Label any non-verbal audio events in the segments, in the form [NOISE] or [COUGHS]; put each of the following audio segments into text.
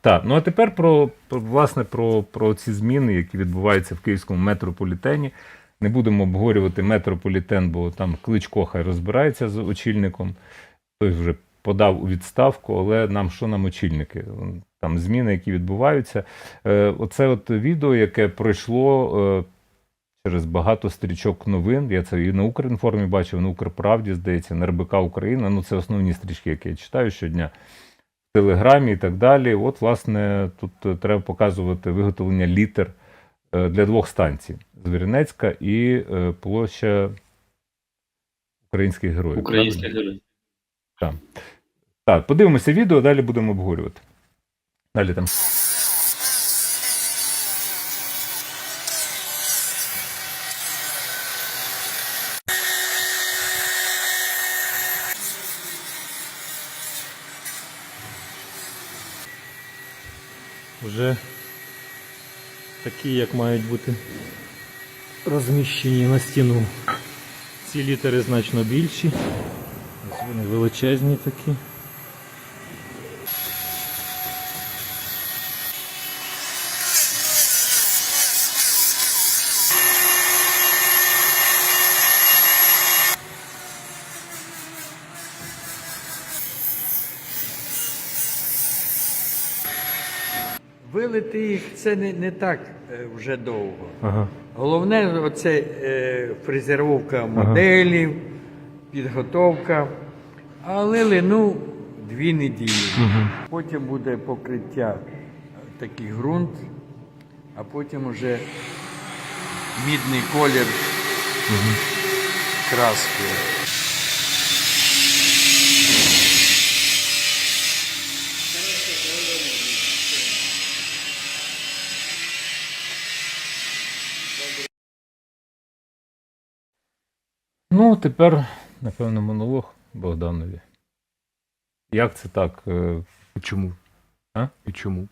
Так, ну а тепер про, про власне про, про ці зміни, які відбуваються в київському метрополітені. Не будемо обговорювати метрополітен, бо там Кличко хай розбирається з очільником. Той вже подав у відставку, але нам що нам очільники? Там зміни, які відбуваються. Е, оце от відео, яке пройшло е, через багато стрічок новин. Я це і на Укрінформі бачив, на Укрправді, здається, на РБК Україна. Ну, це основні стрічки, які я читаю щодня. Телеграмі і так далі. От, власне, тут е, треба показувати виготовлення літер е, для двох станцій: Звіринецька і е, площа українських героїв. Українських героїв. Так. Так, подивимося відео, далі будемо обговорювати. Далі там. Вже такі, як мають бути розміщені на стіну. Ці літери значно більші. Ось вони величезні такі. Вилити їх це не, не так е, вже довго. Ага. Головне оце е, фрезеровка моделів, підготовка. А лили, ну, дві неділі. Потім буде покриття е, такий ґрунт, а потім вже мідний колір краскою. Ну, тепер, напевно, монолог Богданові. Як це так? Е, Чому? А? І чому?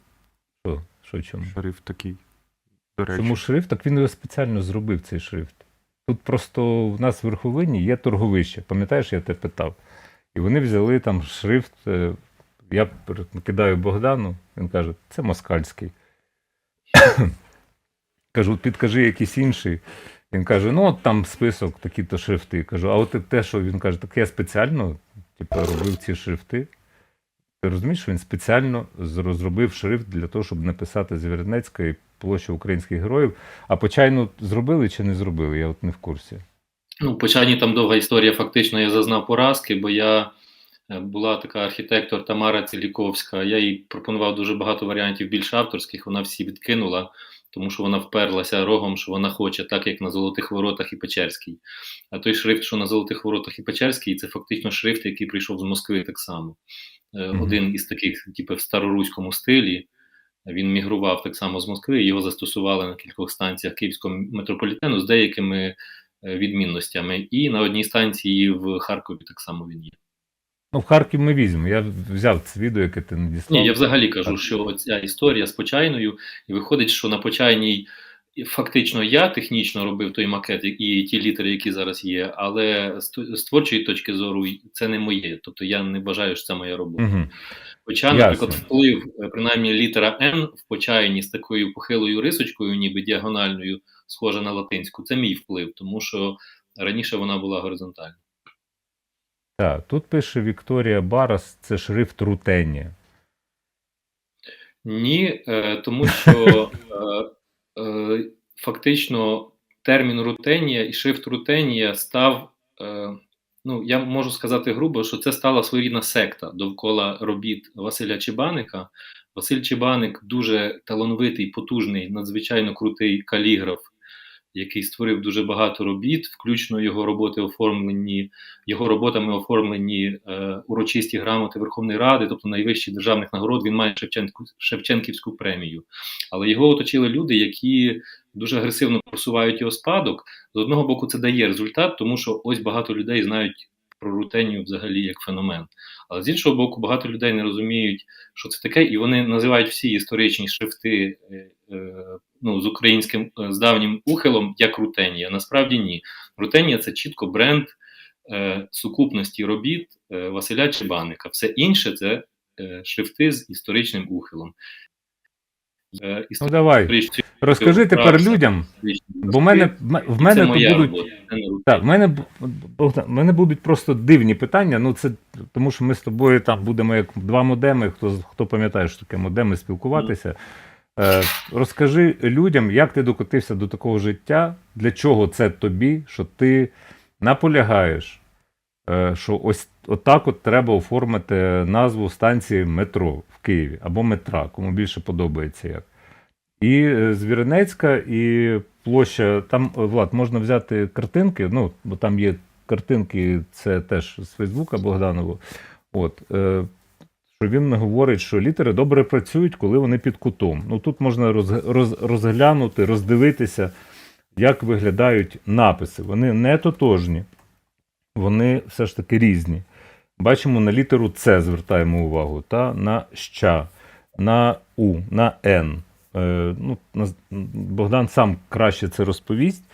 Що, що чому? Шрифт такий. До речі. Чому шрифт? Так він його спеціально зробив цей шрифт. Тут просто в нас в верховині є торговище. Пам'ятаєш, я тебе питав. І вони взяли там шрифт. е, Я кидаю Богдану, він каже, це москальський. [COUGHS] Кажу, підкажи якийсь інший. Він каже: ну, от там список, такі-то шрифти. Кажу, а от те, що він каже, так я спеціально типу, робив ці шрифти. Ти розумієш, він спеціально розробив шрифт для того, щоб написати Звірнецька і площа українських героїв. А почайну зробили чи не зробили? Я от не в курсі. Ну, по чайні там довга історія. Фактично я зазнав поразки, бо я е, була така архітектор Тамара Ціліковська. Я їй пропонував дуже багато варіантів більш авторських. Вона всі відкинула, тому що вона вперлася рогом, що вона хоче, так як на Золотих Воротах і Печерській. А той шрифт, що на Золотих Воротах і Печерській, це фактично шрифт, який прийшов з Москви так само. Мгм. Один із таких, типу, в староруському стилі. Він мігрував так само з Москви, його застосували на кількох станціях Київського метрополітену з деякими е, відмінностями. І на одній станції в Харкові так само він є. Ну, в Харків ми візьмемо. Я взяв це відео, яке ти надіслав. Ні, я взагалі кажу, що ця історія з почайною, і виходить, що на почайній фактично я технічно робив той макет і ті літери, які зараз є, але з творчої точки зору це не моє. Тобто я не вважаю, що це моя робота. Угу. Хоча, наприклад, вплив, е, принаймні літера N в почайні з такою похилою рисочкою, ніби діагональною, схожа на латинську, це мій вплив, тому що раніше вона була горизонтальна. Так, тут пише Вікторія Барас, це шрифт Рутенія. Ні, е, тому [LAUGHS] що е, е, фактично термін рутенія і шрифт рутенія став. Ну, я можу сказати грубо, що це стала своєрідна секта довкола робіт Василя Чебаника. Василь Чебаник дуже талановитий, потужний, надзвичайно крутий каліграф, який створив дуже багато робіт, включно його роботи оформлені, його роботами оформлені е, урочисті грамоти Верховної Ради, тобто найвищі державних нагород. Він має Шевченку, Шевченківську премію. Але його оточили люди, які дуже агресивно просувають його спадок. З одного боку, це дає результат, тому що ось багато людей знають про рутенію взагалі як феномен. Але з іншого боку, багато людей не розуміють, що це таке, і вони називають всі історичні шрифти е, е, ну, з українським е, з давнім ухилом як рутенія. Насправді ні. Рутенія це чітко бренд сукупності робіт Василя Чебаника. Все інше це шрифти з історичним ухилом. Ну давай, розкажи тепер людям, бо в мене, в мене це будуть. Так, в мене, Богдан, в мене будуть просто дивні питання. Ну, це тому що ми з тобою там будемо як два модеми. Хто, хто пам'ятає, що таке модеми, спілкуватися. Е, розкажи людям, як ти докотився до такого життя, для чого це тобі, що ти наполягаєш, е, що ось отак от треба оформити назву станції метро в Києві або метра, кому більше подобається як. І е, Звіринецька, і площа. Там, е, Влад, можна взяти картинки, ну, бо там є картинки, це теж з Фейсбука Богданову. От, е, що він говорить, що літери добре працюють, коли вони під кутом. Ну тут можна роз, роз, розглянути, роздивитися, як виглядають написи. Вони не тотожні, вони все ж таки різні. Бачимо на літеру С звертаємо увагу, та на ща, на У, на Н. Е, ну, Богдан сам краще це розповість.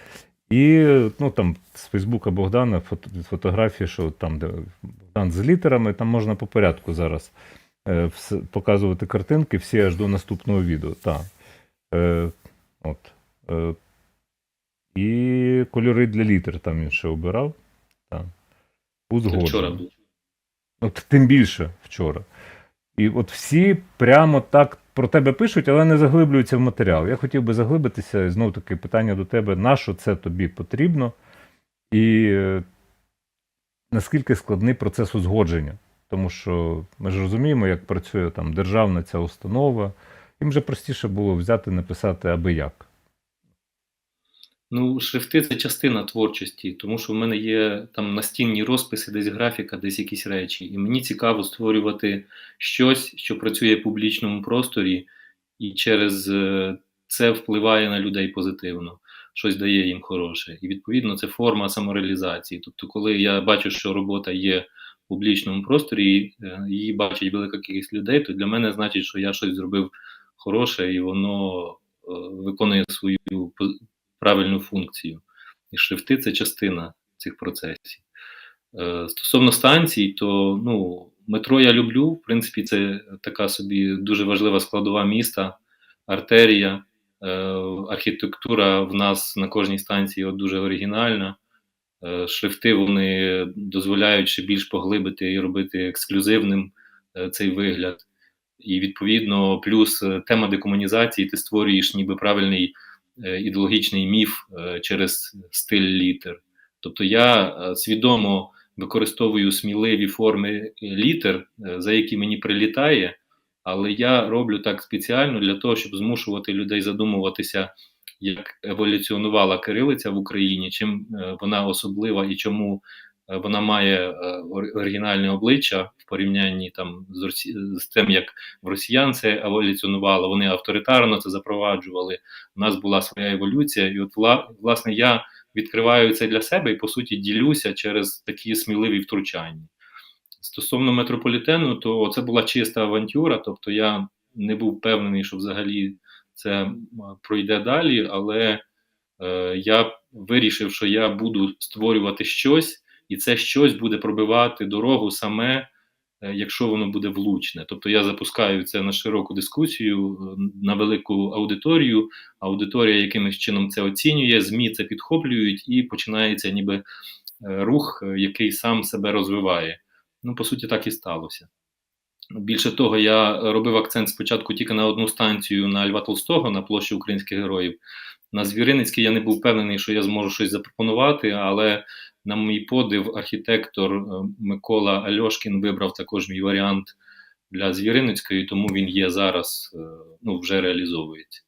І ну, там з Фейсбука Богдана фото, фотографії, що там, де Богдан з літерами, там можна по порядку зараз е, все, показувати картинки, всі аж до наступного відео. Так. Е, от. Е, і кольори для літер там він ще обирав. Так. Вчора був. От тим більше вчора. І от всі прямо так про тебе пишуть, але не заглиблюються в матеріал. Я хотів би заглибитися, і знов таки питання до тебе: на що це тобі потрібно? І е, наскільки складний процес узгодження? Тому що ми ж розуміємо, як працює там державна ця установа. Їм же простіше було взяти, написати аби як. Ну, шрифти це частина творчості, тому що в мене є там настінні розписи, десь графіка, десь якісь речі. І мені цікаво створювати щось, що працює в публічному просторі, і через е, це впливає на людей позитивно, щось дає їм хороше. І відповідно це форма самореалізації. Тобто, коли я бачу, що робота є в публічному просторі, е, її бачить велика кількість людей, то для мене значить, що я щось зробив хороше, і воно е, виконує свою правильну функцію. І шрифти це частина цих процесів. Е, стосовно станцій, то ну, метро я люблю. В принципі, це така собі дуже важлива складова міста, артерія. Е, архітектура в нас на кожній станції от дуже оригінальна. Е, шрифти вони дозволяють ще більш поглибити і робити ексклюзивним цей вигляд. І відповідно, плюс тема декомунізації, ти створюєш ніби правильний ідеологічний міф е, через стиль літер. Тобто я е, свідомо використовую сміливі форми е, літер, е, за які мені прилітає, але я роблю так спеціально для того, щоб змушувати людей задумуватися, як еволюціонувала кирилиця в Україні, чим е, вона особлива і чому е, вона має е, оригінальне обличчя в порівнянні там з, росі... з тим, як в росіян це еволюціонувало, вони авторитарно це запроваджували. У нас була своя еволюція, і от вла... власне я відкриваю це для себе і по суті ділюся через такі сміливі втручання. Стосовно метрополітену, то це була чиста авантюра, тобто я не був впевнений, що взагалі це пройде далі, але е, я вирішив, що я буду створювати щось, і це щось буде пробивати дорогу саме, е, якщо воно буде влучне. Тобто я запускаю це на широку дискусію, е, на велику аудиторію. Аудиторія якимось чином це оцінює, ЗМІ це підхоплюють, і починається ніби е, рух, який сам себе розвиває. Ну, по суті, так і сталося. Більше того, я робив акцент спочатку тільки на одну станцію на Льва Толстого на площі українських героїв. На Звіриницькій я не був впевнений, що я зможу щось запропонувати, але на мій подив, архітектор е, Микола Альошкін вибрав також мій варіант для Звіриницької, тому він є зараз, е, ну вже реалізовується.